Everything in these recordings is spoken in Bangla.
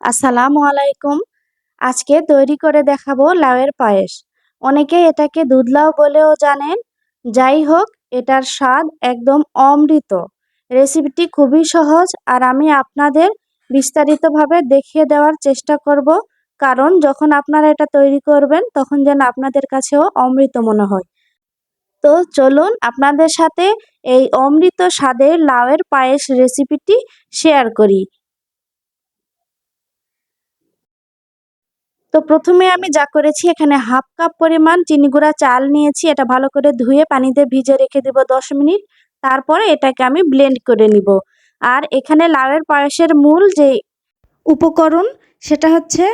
আসসালামু আলাইকুম। আজকে তৈরি করে দেখাবো লাউয়ের পায়েস। অনেকে এটাকে দুধ লাউ বলেও জানেন। যাই হোক, এটার স্বাদ একদম অমৃত। রেসিপিটি খুবই সহজ আর আমি আপনাদের বিস্তারিতভাবে দেখিয়ে দেওয়ার চেষ্টা করব। কারণ যখন আপনারা এটা তৈরি করবেন, তখন যেন আপনাদের কাছেও অমৃত মনে হয়। তো চলুন আপনাদের সাথে এই অমৃত স্বাদের লাউয়ের পায়েস রেসিপিটি শেয়ার করি। তো প্রথমে আমি যা করেছি, এখানে হাফ কাপ পরিমাণ চিনি গুঁড়া চাল নিয়েছি, এটা ভালো করে ধুয়ে পানিতে ভিজে রেখে দিব দশ মিনিট। তারপরে এটাকে আমি ব্লেন্ড করে নিব। আর এখানে লাউয়ের পায়েসের মূল যে উপকরণ, সেটা হচ্ছে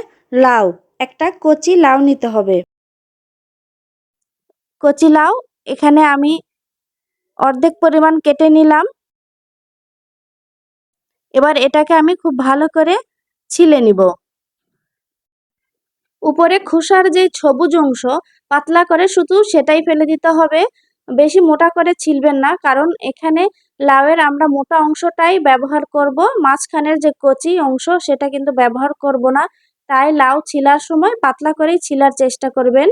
লাউ। একটা কচি লাউ নিতে হবে। কচি লাউ, এখানে আমি অর্ধেক পরিমাণ কেটে নিলাম। এবার এটাকে আমি খুব ভালো করে ছিলে নিব। উপরে খোসার যে সবুজ অংশ, পাতলা করে শুধু সেটাই ফেলে দিতে হবে। বেশি মোটা করে ছিলবেন না, কারণ এখানে লাউয়ের আমরা মোটা অংশটাই ব্যবহার করব। মাঝখানের যে কচি অংশ, সেটা কিন্তু ব্যবহার করব না। তাই লাউ ছিলার সময় পাতলা করেই ছিলার চেষ্টা করবেন।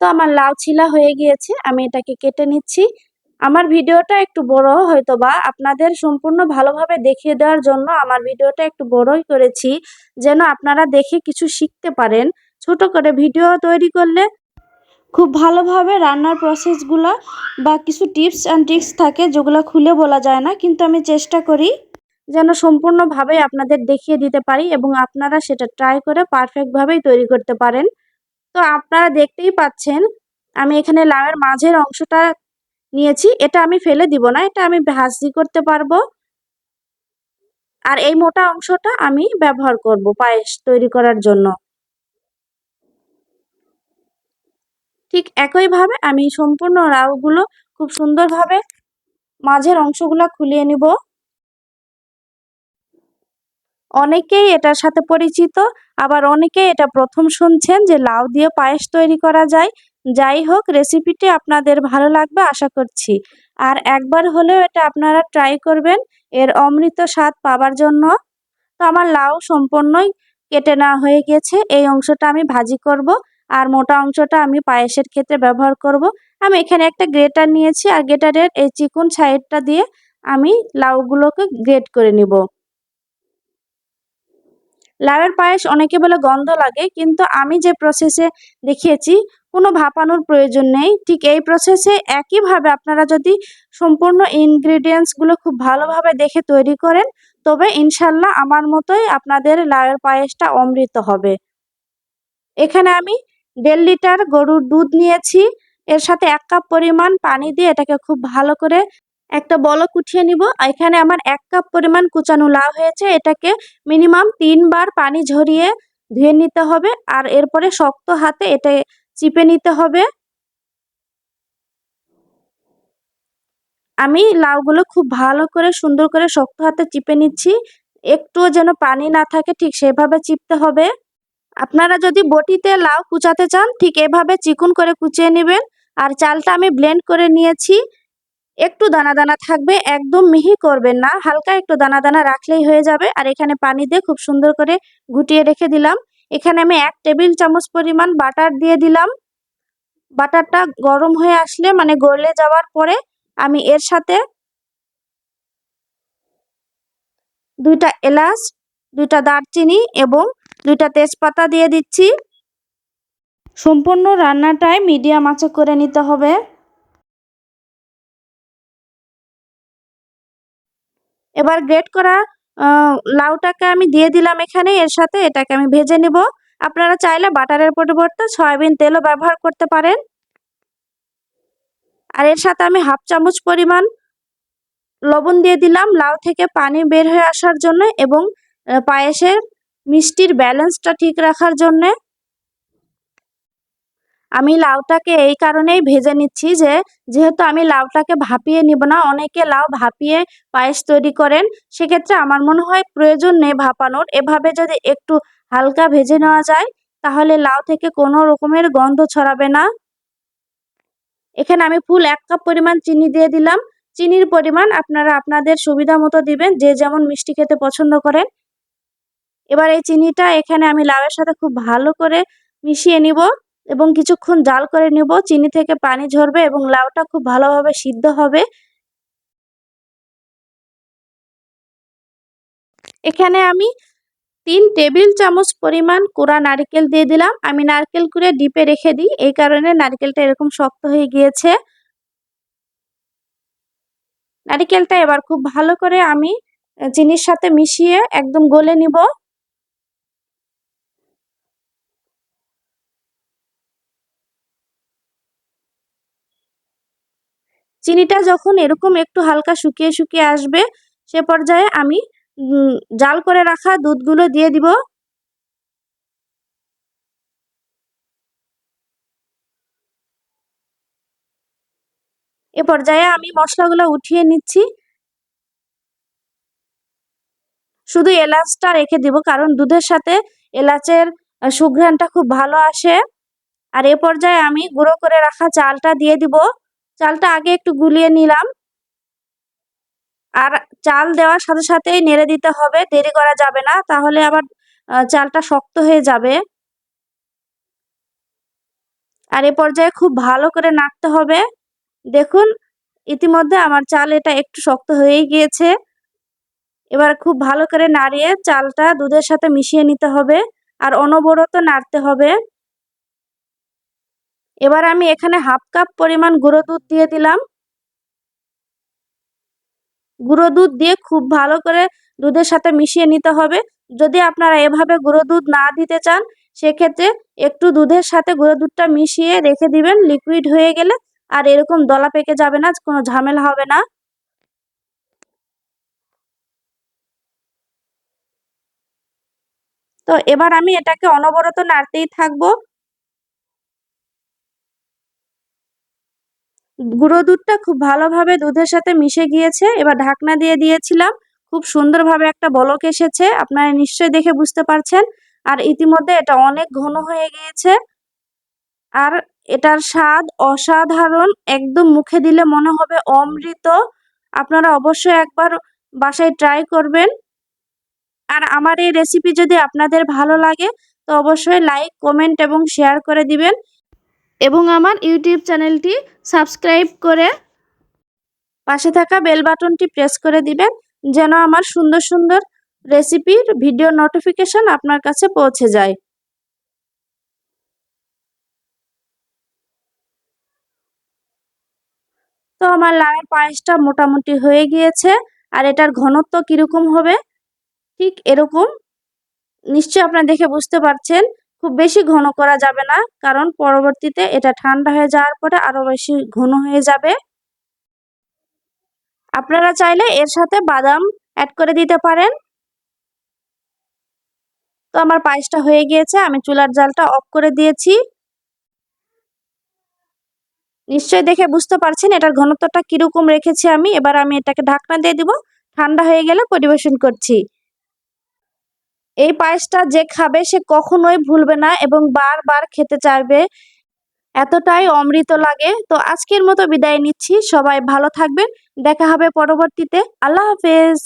তো আমার লাউ ছিলা হয়ে গিয়েছে, আমি এটাকে কেটে নিচ্ছি। আমার ভিডিওটা একটু বড় হয়তো বা আপনাদের সম্পূর্ণ ভালোভাবে দেখিয়ে দেওয়ার জন্য আমার ভিডিওটা একটু বড়ই করেছি, যেন আপনারা দেখে কিছু শিখতে পারেন। ছোট করে ভিডিও তৈরি করলে খুব ভালোভাবে রান্নার প্রসেসগুলো বা কিছু টিপস অ্যান্ড ট্রিক্স থাকে যেগুলো খুলে বলা যায় না, কিন্তু আমি চেষ্টা করি যেন সম্পূর্ণভাবে আপনাদের দেখিয়ে দিতে পারি এবং আপনারা সেটা ট্রাই করে পারফেক্টভাবেই তৈরি করতে পারেন। তো আপনারা দেখতেই পাচ্ছেন, আমি এখানে লাউয়ের মাঝের অংশটা নিয়েছি, এটা আমি ফেলে দিব না, এটা আমি ভাজি করতে পারব। আর এই মোটা অংশটা আমি ব্যবহার করব পায়েস তৈরি করার জন্য। ঠিক একইভাবে আমি সম্পূর্ণ লাউগুলো খুব সুন্দরভাবে মাঝের অংশগুলো খুলিয়ে নিব। অনেকেই এটার সাথে পরিচিত, আবার অনেকেই এটা প্রথম শুনছেন যে লাউ দিয়ে পায়েস তৈরি করা যায়। যাই হোক রেসিপিটি আপনাদের ভালো লাগবে, আশা করছি। আর একবার হলেও এটা আপনারা ট্রাই করবেন, এর অমৃত স্বাদ পাবার জন্য। তো আমার লাউ সম্পূর্ণই কেটে নেওয়া হয়ে গেছে। এই অংশটা আমি ভাজি করব, আর মোটা অংশটা আমি পায়েসের ক্ষেত্রে ব্যবহার করব। আমি এখানে একটা গ্রেটার নিয়েছি, আর গ্রেটারের এই চিকুন সাইডটা দিয়ে আমি লাউগুলোকে গ্রেট করে নিব। লাউয়ের পায়েস অনেকে বলে গন্ধ লাগে, কিন্তু আমি যে প্রসেসে দেখিয়েছি কোনো ভাপানোর প্রয়োজন নেই। ঠিক এই প্রসেসে একইভাবে আপনারা যদি সম্পূর্ণ ইনগ্রিডিয়েন্টসগুলো খুব ভালোভাবে দেখে তৈরি করেন, তবে ইনশাল্লাহ আমার মতোই আপনাদের লাউয়ের পায়েসটা অমৃত হবে। এখানে আমি দেড় লিটার গরুর দুধ নিয়েছি। এর সাথে এক কাপ পরিমাণ পানি দিয়ে এটাকে খুব ভালো করে একটা বলক উঠিয়ে নিব। এখানে আমার এক কাপ পরিমাণ কুচানো লাউ হয়েছে। এটাকে মিনিমাম তিনবার পানি ঝরিয়ে ধুয়ে নিতে হবে। আর এরপরে শক্ত হাতে এটা চিপে নিতে হবে। আমি লাউগুলো খুব ভালো করে, সুন্দর করে শক্ত হাতে চিপে নিচ্ছি। একটুও যেন পানি না থাকে, ঠিক সেভাবে চিপতে হবে। আপনারা যদি বটিতে লাউ কুচাতে চান, ঠিক এভাবে চিকুন করে কুচিয়ে নেবেন। আর চালটা আমি ব্লেন্ড করে নিয়েছি। একটু দানা দানা থাকবে, একদম মিহি করবেন না। হালকা একটু দানা দানা রাখলেই হয়ে যাবে। আর এখানে পানি দিয়ে খুব সুন্দর করে গুটিয়ে রেখে দিলাম। এখানে আমি এক টেবিল চামচ পরিমাণ বাটার দিয়ে দিলাম। বাটারটা গরম হয়ে আসলে মানে গলে যাওয়ার পরে আমি এর সাথে দুইটা এলাচ, দুইটা দারচিনি এবং দুইটা তেজপাতা দিয়ে দিচ্ছি। সম্পূর্ণ রান্নাটাই মিডিয়াম আঁচে করে নিতে হবে। এবার গ্রেট করা লাউটাকে আমি দিয়ে দিলাম এখানে, এর সাথে এটাকে আমি ভেজে নিব। আপনারা চাইলে বাটারের পরিবর্তে সয়াবিন তেলও ব্যবহার করতে পারেন। আর এর সাথে আমি হাফ চামচ পরিমাণ লবণ দিয়ে দিলাম। লাউ থেকে পানি বের হয়ে আসার জন্য এবং পায়েসের মিষ্টির ব্যালেন্সটা ঠিক রাখার জন্যে আমি লাউটাকে এই কারণেই ভেজে নিচ্ছি যে, যেহেতু আমি লাউটাকে ভাপিয়ে নিব না, অনেকে লাউ ভাপিয়ে পায়েস তৈরি করেন, সেক্ষেত্রে আমার মনে হয় প্রয়োজন নেই ভাপানোর। এভাবে যদি একটু হালকা ভেজে নেওয়া যায়, তাহলে লাউ থেকে কোনো রকমের গন্ধ ছড়াবে না। এখানে আমি ফুল এক কাপ পরিমাণ চিনি দিয়ে দিলাম। চিনির পরিমাণ আপনারা আপনাদের সুবিধা মতো দিবেন, যে যেমন মিষ্টি খেতে পছন্দ করেন। এবার এই চিনিটা এখানে আমি লাউয়ের সাথে খুব ভালো করে মিশিয়ে নিব। এবং কিছুক্ষণ জাল করে নিব, চিনি থেকে পানি ঝরবে এবং লাউটা খুব ভালোভাবে সিদ্ধ হবে। এখানে আমি তিন টেবিল চামচ পরিমাণ কোড়া নারকেল দিয়ে দিলাম। আমি নারকেল কুড়ে ডিপে রেখে দিই, এই কারণে নারকেলটা এরকম শক্ত হয়ে গিয়েছে। নারিকেলটা এবার খুব ভালো করে আমি চিনির সাথে মিশিয়ে একদম গলে নিব। চিনিটা যখন এরকম একটু হালকা শুকিয়ে শুকিয়ে আসবে, সে পর্যায়ে আমি জাল করে রাখা দুধগুলো দিয়ে দিব। এ পর্যায়ে আমি মশলাগুলো উঠিয়ে নিচ্ছি। শুধু এলাচটা রেখে দিব, কারণ দুধের সাথে এলাচের সুঘ্রাণটা খুব ভালো আসে। আর এ পর্যায়ে আমি গুঁড়ো করে রাখা চালটা দিয়ে দিব। চালটা আগে একটু গুলিয়ে নিলাম। আর চাল দেওয়ার সাথে সাথেই নেড়ে দিতে হবে, দেরি করা যাবে না, তাহলে আবার চালটা শক্ত হয়ে যাবে। আর এ পর্যায়ে খুব ভালো করে নাড়তে হবে। দেখুন, ইতিমধ্যে আমার চাল এটা একটু শক্ত হয়েই গিয়েছে। এবার খুব ভালো করে নাড়িয়ে চালটা দুধের সাথে মিশিয়ে নিতে হবে। আর অনবরত নাড়তে হবে। এবার আমি এখানে হাফ কাপ পরিমাণ গুঁড়ো দুধ দিয়ে দিলাম। গুঁড়ো দুধ দিয়ে খুব ভালো করে দুধের সাথে মিশিয়ে নিতে হবে। যদি আপনারা এভাবে গুঁড়ো দুধ না দিতে চান, সেক্ষেত্রে একটু দুধের সাথে গুঁড়ো দুধটা মিশিয়ে রেখে দিবেন। লিকুইড হয়ে গেলে আর এরকম দলা পেকে যাবে না, কোনো ঝামেলা হবে না। তো এবার আমি এটাকে অনবরত নাড়তেই থাকব। গুঁড়ো দুধটা খুব ভালোভাবে দুধের সাথে মিশে গিয়েছে। এবার ঢাকনা দিয়ে দিয়েছিলাম। খুব সুন্দরভাবে একটা বলক এসেছে। আপনারা নিশ্চয়ই দেখে বুঝতে পারছেন। আর ইতিমধ্যে এটা অনেক ঘন হয়ে গিয়েছে। আর এটার স্বাদ অসাধারণ। একদম মুখে দিলে মনে হবে অমৃত। আপনারা অবশ্যই একবার বাসায় ট্রাই করবেন। আর আমার এই রেসিপি যদি আপনাদের ভালো লাগে, তো অবশ্যই লাইক, কমেন্ট এবং শেয়ার করে দিবেন। এবং আমার ইউটিউব চ্যানেলটি সাবস্ক্রাইব করে পাশে থাকা বেল বাটনটি প্রেস করে দিবেন, যেন আমার সুন্দর সুন্দর রেসিপির ভিডিও নোটিফিকেশন আপনার কাছে পৌঁছে যায়। তো আমার লামের পায়েসটা মোটামুটি হয়ে গিয়েছে, আর এটার ঘনত্ব কীরকম হবে? ঠিক এরকম। নিশ্চয় আপনারা দেখে বুঝতে পারছেন। খুব বেশি ঘন করা যাবে না, কারণ পরবর্তীতে এটা ঠান্ডা হয়ে যাওয়ার পরে আরও বেশি ঘন হয়ে যাবে। আপনারা চাইলে এর সাথে বাদাম অ্যাড করে দিতে পারেন। তো আমার পায়েসটা হয়ে গিয়েছে, আমি চুলার জালটা অফ করে দিয়েছি। নিশ্চয় দেখে বুঝতে পারছেন এটার ঘনত্বটা কীরকম রেখেছি আমি। এবার আমি এটাকে ঢাকনা দিয়ে দিব। ঠান্ডা হয়ে গেলে পরিবেশন করছি। এই পায়েসটা যে খাবে সে কখনোই ভুলবে না এবং বারবার খেতে চাইবে। এতটাই অমৃত লাগে। তো আজকের মতো বিদায় নিচ্ছি। সবাই ভালো থাকবেন। দেখা হবে পরবর্তীতে। আল্লাহ হাফেজ।